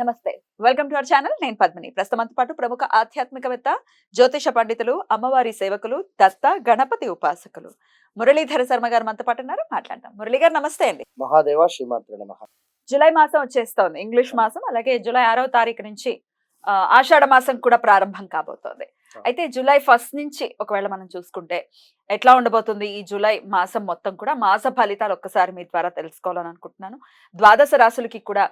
నమస్తే. Welcome to our channel నేను పద్మిని. ప్రస్తుతంతో పాటు ప్రముఖ ఆధ్యాత్మికవేత్త జ్యోతిష పండితులు అమ్మవారి సేవకులు దత్త గణపతి ఉపాసకులు. మురళీధర శర్మ గారు మనతో పాటు ఉన్నారు. మాట్లాడదాం. మురళి గారు నమస్తే అండి. మహాదేవ శ్రీమాత్రి నమ. జూలై మాసం వచ్చేస్తోంది. ఇంగ్లీష్ మాసం అలాగే జూలై ఆరవ తారీఖు నుంచి ఆషాఢ మాసం కూడా ప్రారంభం కాబోతోంది. అయితే జూలై ఫస్ట్ నుంచి ఒకవేళ మనం చూసుకుంటే ఎట్లా ఉండబోతుంది ఈ జూలై మాసం మొత్తం కూడా మాస ఫలితాలు ఒక్కసారి మీ ద్వారా తెలుసుకోవాలని అనుకుంటున్నాను ద్వాదశ రాశులకి కూడా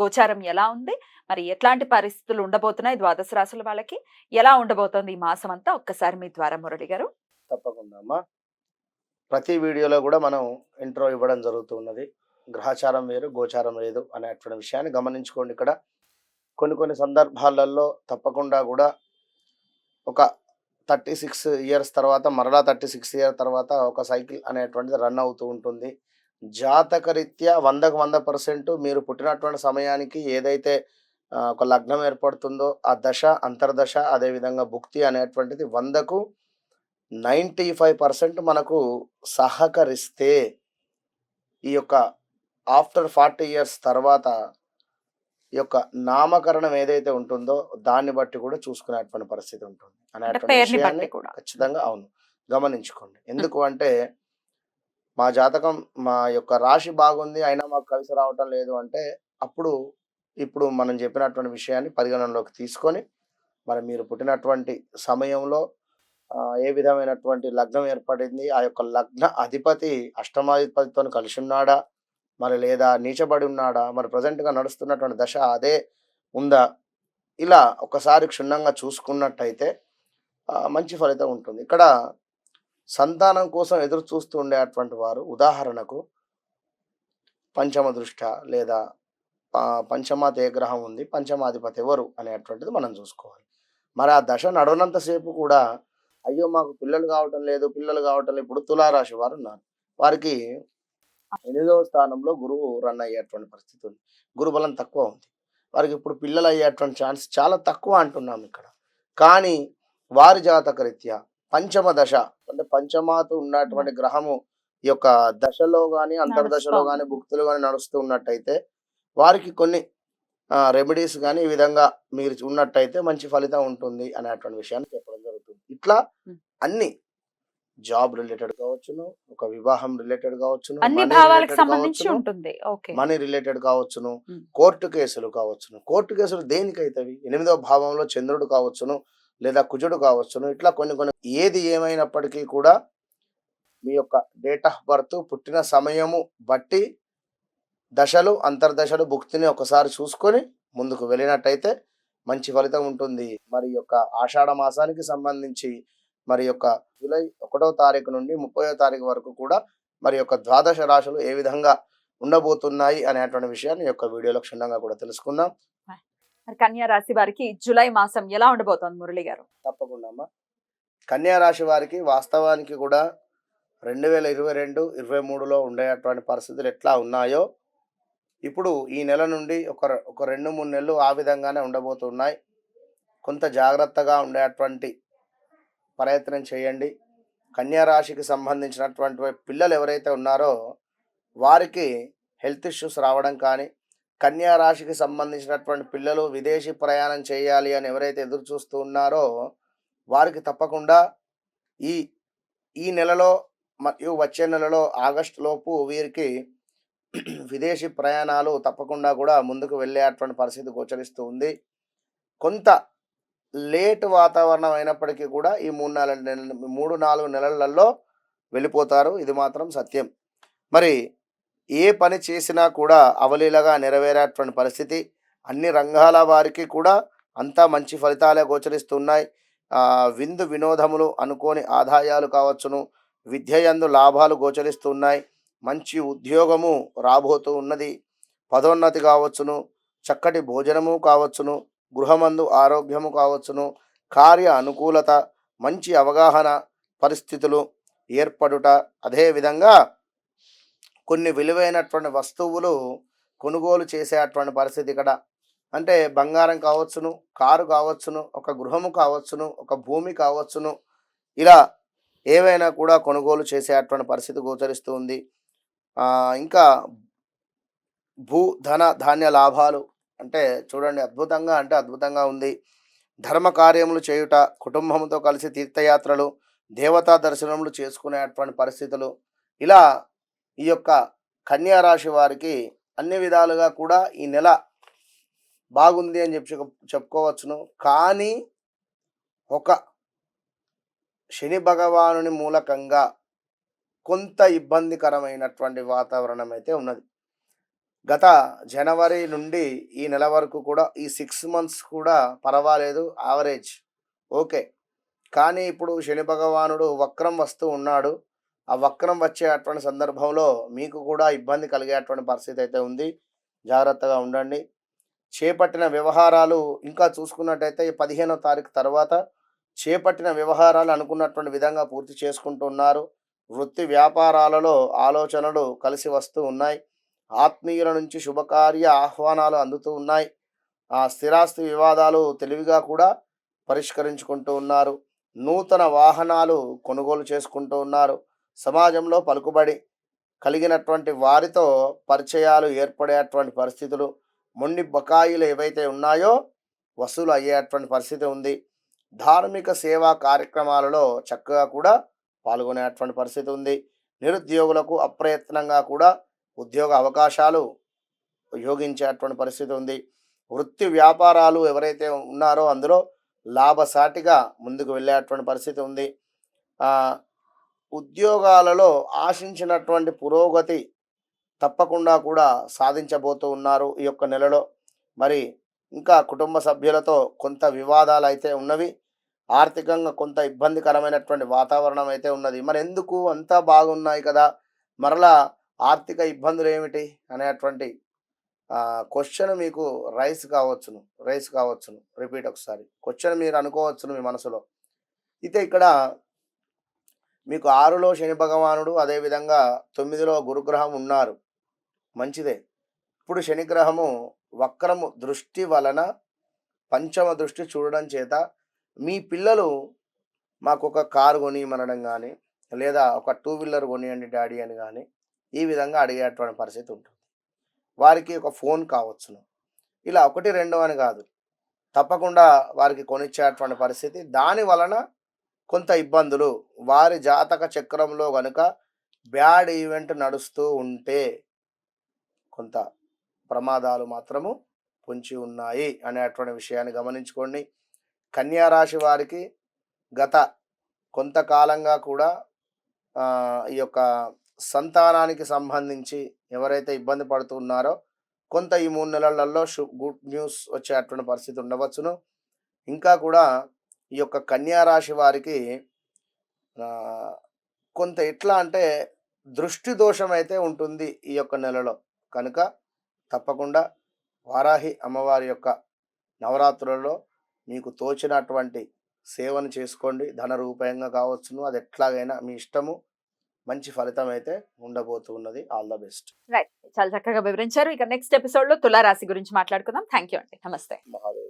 గోచారం ఎలా ఉంది? మరి ఎట్లాంటి పరిస్థితులు ఉండబోతున్నాయి ద్వాదశ రాశుల వాళ్ళకి? ఎలా ఉండబోతోంది ఈ మాసం అంతా? ఒక్కసారి మీ ద్వారా మురళి గారు. తప్పకుండా అమ్మా. ప్రతి వీడియోలో కూడా మనం ఇంట్రో ఇవ్వడం జరుగుతున్నది. గ్రహచారం వేరు గోచారం లేదు అనేటువంటి విషయాన్ని గమనించుకోండి ఇక్కడ. కొన్ని కొన్ని సందర్భాలలో తప్పకుండా కూడా ఒక థర్టీ సిక్స్ ఇయర్స్ తర్వాత మరలా థర్టీ సిక్స్ ఇయర్ తర్వాత ఒక సైకిల్ అనేటువంటిది రన్ అవుతూ ఉంటుంది. జాతకరీత్యా వందకు వంద పర్సెంట్ మీరు పుట్టినటువంటి సమయానికి ఏదైతే ఒక లగ్నం ఏర్పడుతుందో ఆ దశ అంతర్దశ అదేవిధంగా భుక్తి అనేటువంటిది వందకు నైంటీ ఫైవ్ పర్సెంట్ మనకు సహకరిస్తే ఈ యొక్క ఆఫ్టర్ ఫార్టీ ఇయర్స్ తర్వాత ఈ యొక్క నామకరణం ఏదైతే ఉంటుందో దాన్ని బట్టి కూడా చూసుకునేటువంటి పరిస్థితి ఉంటుంది. అనేటువంటి విషయాన్ని ఖచ్చితంగా అవును. గమనించుకోండి. ఎందుకు అంటే మా జాతకం మా యొక్క రాశి బాగుంది అయినా మాకు కలిసి రావటం లేదు అంటే అప్పుడు ఇప్పుడు మనం చెప్పినటువంటి విషయాన్ని పరిగణనలోకి తీసుకొని మరి మీరు పుట్టినటువంటి సమయంలో ఏ విధమైనటువంటి లగ్నం ఏర్పడింది ఆ యొక్క లగ్న అధిపతి అష్టమాధిపతితో కలిసి ఉన్నాడా మరి లేదా నీచబడి ఉన్నాడా మరి ప్రజెంట్గా నడుస్తున్నటువంటి దశ అదే ఉందా? ఇలా ఒకసారి క్షుణ్ణంగా చూసుకున్నట్టయితే మంచి ఫలితం ఉంటుంది. ఇక్కడ సంతానం కోసం ఎదురు చూస్తూ ఉండేటువంటి వారు ఉదాహరణకు పంచమ దృష్ట లేదా పంచమాత ఏ గ్రహం ఉంది పంచమాధిపతి ఎవరు అనేటువంటిది మనం చూసుకోవాలి. మరి ఆ దశ నడవనంతసేపు కూడా అయ్యో మాకు పిల్లలు కావటం లేదు పిల్లలు కావటం లేదు ఇప్పుడు తులారాశి వారు ఉన్నారు. వారికి ఎనిమిదవ స్థానంలో గురువు రన్ అయ్యేటువంటి పరిస్థితి ఉంది. గురు బలం తక్కువ ఉంది. వారికి ఇప్పుడు పిల్లలు అయ్యేటువంటి ఛాన్స్ చాలా తక్కువ అంటున్నాం ఇక్కడ. కానీ వారి జాతక రీత్యా పంచమ దశ అంటే పంచమాత ఉన్నటువంటి గ్రహము ఈ యొక్క దశలో గాని అంతర్దశలో. గాని భుక్తులు గాని నడుస్తూ ఉన్నట్టయితే వారికి కొన్ని రెమెడీస్ కానీ ఈ విధంగా మీరు ఉన్నట్టయితే మంచి ఫలితం ఉంటుంది అనేటువంటి విషయాన్ని చెప్పడం జరుగుతుంది. ఇట్లా. అన్ని జాబ్ రిలేటెడ్ కావచ్చును ఒక వివాహం రిలేటెడ్ కావచ్చును అన్ని భావాలకు సంబంధించి ఉంటుంది. మనీ రిలేటెడ్ కావచ్చును. కోర్టు కేసులు కావచ్చును. కోర్టు కేసులు దేనికైతవి ఎనిమిదవ భావంలో చంద్రుడు కావచ్చును లేదా కుజుడు కావచ్చును. ఇట్లా కొన్ని కొన్ని ఏది ఏమైనప్పటికీ కూడా మీ యొక్క డేట్ ఆఫ్ బర్త్ పుట్టిన సమయము బట్టి దశలు అంతర్దశలు భుక్తిని ఒకసారి చూసుకొని ముందుకు వెళ్ళినట్టయితే మంచి ఫలితం ఉంటుంది. మరి యొక్క ఆషాఢ మాసానికి సంబంధించి మరి యొక్క జూలై ఒకటో తారీఖు నుండి ముప్పయో తారీఖు వరకు కూడా మరి యొక్క ద్వాదశ రాశులు ఏ విధంగా ఉండబోతున్నాయి అనేటువంటి విషయాన్ని యొక్క వీడియోలో క్షుణ్ణంగా కూడా తెలుసుకుందాం. మరి కన్యా రాశి వారికి జూలై మాసం ఎలా ఉండబోతోంది మురళి గారు? తప్పకుండా అమ్మా. కన్యా రాశి వారికి వాస్తవానికి కూడా రెండు వేల ఇరవై రెండు ఇరవై మూడులో ఉండేటువంటి పరిస్థితులు ఎట్లా ఉన్నాయో ఇప్పుడు ఈ నెల నుండి ఒక ఒక రెండు మూడు నెలలు ఆ విధంగానే ఉండబోతున్నాయి. కొంత జాగ్రత్తగా ఉండేటువంటి ప్రయత్నం చేయండి. కన్యారాశికి సంబంధించినటువంటి పిల్లలు ఎవరైతే ఉన్నారో వారికి హెల్త్ ఇష్యూస్ రావడం కానీ కన్యా రాశికి సంబంధించినటువంటి పిల్లలు విదేశీ ప్రయాణం చేయాలి అని ఎవరైతే ఎదురు చూస్తూ ఉన్నారో వారికి తప్పకుండా ఈ ఈ నెలలో మరియు వచ్చే నెలలో ఆగస్టు లోపు వీరికి విదేశీ ప్రయాణాలు తప్పకుండా కూడా ముందుకు వెళ్ళేటువంటి పరిస్థితి గోచరిస్తూ ఉంది. కొంత లేట్ వాతావరణం అయినప్పటికీ కూడా ఈ మూడు నాలుగు నెలల మూడు నాలుగు నెలలలో వెళ్ళిపోతారు. ఇది మాత్రం సత్యం. మరి ఏ పని చేసినా కూడా అవలీలగా నెరవేరేటువంటి పరిస్థితి అన్ని రంగాల వారికి కూడా అంతా మంచి ఫలితాలే గోచరిస్తున్నాయి. విందు వినోదములు అనుకోని ఆదాయాలు కావచ్చును. విద్యయందు లాభాలు గోచరిస్తున్నాయి. మంచి ఉద్యోగము రాబోతూ ఉన్నది. పదోన్నతి కావచ్చును. చక్కటి భోజనము కావచ్చును. గృహమందు ఆరోగ్యము కావచ్చును. కార్య అనుకూలత మంచి అవగాహన పరిస్థితులు ఏర్పడుట. అదేవిధంగా కొన్ని విలువైనటువంటి వస్తువులు కొనుగోలు చేసేటువంటి పరిస్థితి ఇక్కడ. అంటే బంగారం కావచ్చును కారు కావచ్చును ఒక గృహము కావచ్చును ఒక భూమి కావచ్చును. ఇలా ఏవైనా కూడా కొనుగోలు చేసేటువంటి పరిస్థితి గోచరిస్తుంది ఇంకా భూ ధన ధాన్య లాభాలు అంటే చూడండి అద్భుతంగా అంటే అద్భుతంగా ఉంది. ధర్మ కార్యములు చేయుట కుటుంబంతో కలిసి తీర్థయాత్రలు దేవతా దర్శనములు చేసుకునేటువంటి పరిస్థితులు. ఇలా ఈ యొక్క కన్యా రాశి వారికి అన్ని విధాలుగా కూడా ఈ నెల బాగుంది అని చెప్పి చెప్పుకోవచ్చును. కానీ ఒక శని భగవానుని మూలకంగా కొంత ఇబ్బందికరమైనటువంటి వాతావరణం అయితే ఉన్నది. గత జనవరి నుండి ఈ నెల వరకు కూడా ఈ సిక్స్ మంత్స్ కూడా పర్వాలేదు యావరేజ్. ఓకే. కానీ ఇప్పుడు శని భగవానుడు వక్రం వస్తూ ఉన్నాడు. ఆ వక్రం వచ్చేటువంటి సందర్భంలో మీకు కూడా ఇబ్బంది కలిగేటువంటి పరిస్థితి అయితే ఉంది. జాగ్రత్తగా ఉండండి. చేపట్టిన వ్యవహారాలు ఇంకా చూసుకున్నట్టయితే పదిహేనో తారీఖు తర్వాత చేపట్టిన వ్యవహారాలు అనుకున్నటువంటి విధంగా పూర్తి చేసుకుంటున్నారు వృత్తి వ్యాపారాలలో ఆలోచనలు కలిసి వస్తూ ఉన్నాయి. ఆత్మీయుల నుంచి శుభకార్య ఆహ్వానాలు అందుతూ ఉన్నాయి. ఆ స్థిరాస్తి వివాదాలు తెలివిగా కూడా పరిష్కరించుకుంటూ ఉన్నారు. నూతన వాహనాలు కొనుగోలు చేసుకుంటూ ఉన్నారు. సమాజంలో పలుకుబడి కలిగినటువంటి వారితో పరిచయాలు ఏర్పడేటువంటి పరిస్థితులు మొండి బకాయిలు ఏవైతే ఉన్నాయో వసూలు అయ్యేటువంటి పరిస్థితి ఉంది. ధార్మిక సేవా కార్యక్రమాలలో చక్కగా కూడా పాల్గొనేటువంటి పరిస్థితి ఉంది. నిరుద్యోగులకు అప్రయత్నంగా కూడా ఉద్యోగ అవకాశాలు యోగించేటువంటి పరిస్థితి ఉంది. వృత్తి వ్యాపారాలు ఎవరైతే ఉన్నారో అందులో లాభసాటిగా ముందుకు వెళ్ళేటువంటి పరిస్థితి ఉంది. ఉద్యోగాలలో ఆశించినటువంటి పురోగతి తప్పకుండా కూడా సాధించబోతూ ఉన్నారు ఈ యొక్క నెలలో. మరి ఇంకా కుటుంబ సభ్యులతో కొంత వివాదాలు అయితే ఉన్నవి. ఆర్థికంగా కొంత ఇబ్బందికరమైనటువంటి వాతావరణం అయితే ఉన్నది. మరి ఎందుకు అంతా బాగున్నాయి కదా? మరలా ఆర్థిక ఇబ్బందులు ఏమిటి అనేటువంటి క్వశ్చన్ మీకు రైస్ కావచ్చును రైస్ కావచ్చును. రిపీట్ ఒకసారి. క్వశ్చన్ మీరు అనుకోవచ్చును మీ మనసులో. అయితే ఇక్కడ మీకు ఆరులో శని భగవానుడు అదేవిధంగా తొమ్మిదిలో గురుగ్రహం ఉన్నారు. మంచిదే. ఇప్పుడు శనిగ్రహము వక్రము దృష్టి వలన పంచమ దృష్టి చూడడం చేత మీ పిల్లలు మాకు ఒక కారు కొనియమనడం కానీ లేదా ఒక టూ వీలర్ కొనియండి డాడీ అని కానీ ఈ విధంగా అడిగేటువంటి పరిస్థితి ఉంటుంది. వారికి ఒక ఫోన్ కావచ్చును. ఇలా ఒకటి రెండు అని కాదు. తప్పకుండా వారికి కొనిచ్చేటువంటి పరిస్థితి. దాని వలన కొంత ఇబ్బందులు. వారి జాతక చక్రంలో కనుక బ్యాడ్ ఈవెంట్ నడుస్తూ ఉంటే కొంత ప్రమాదాలు మాత్రము పొంచి ఉన్నాయి అనేటువంటి విషయాన్ని గమనించుకోండి. కన్యా రాశి వారికి గత కొంతకాలంగా కూడా ఈ యొక్క సంతానానికి సంబంధించి ఎవరైతే ఇబ్బంది పడుతున్నారో కొంత ఈ మూడు నెలలలో షు గుడ్ న్యూస్ వచ్చేటువంటి పరిస్థితి ఉండవచ్చును. ఇంకా కూడా ఈ యొక్క కన్యా రాశి వారికి కొంత ఎట్లా అంటే దృష్టి దోషం అయితే ఉంటుంది ఈ యొక్క నెలలో. కనుక తప్పకుండా వారాహి అమ్మవారి యొక్క నవరాత్రులలో మీకు తోచినటువంటి సేవను చేసుకోండి. ధన రూపాయంగా కావచ్చును. అది ఎట్లాగైనా మీ ఇష్టము. మంచి ఫలితం అయితే ఉండబోతున్నది. All the best. రైట్. చాలా చక్కగా వివరించారు. ఇక నెక్స్ట్ ఎపిసోడ్లో తులారాశి గురించి మాట్లాడుకుందాం. థ్యాంక్ యూ అండి. నమస్తే. మహాదేవ్.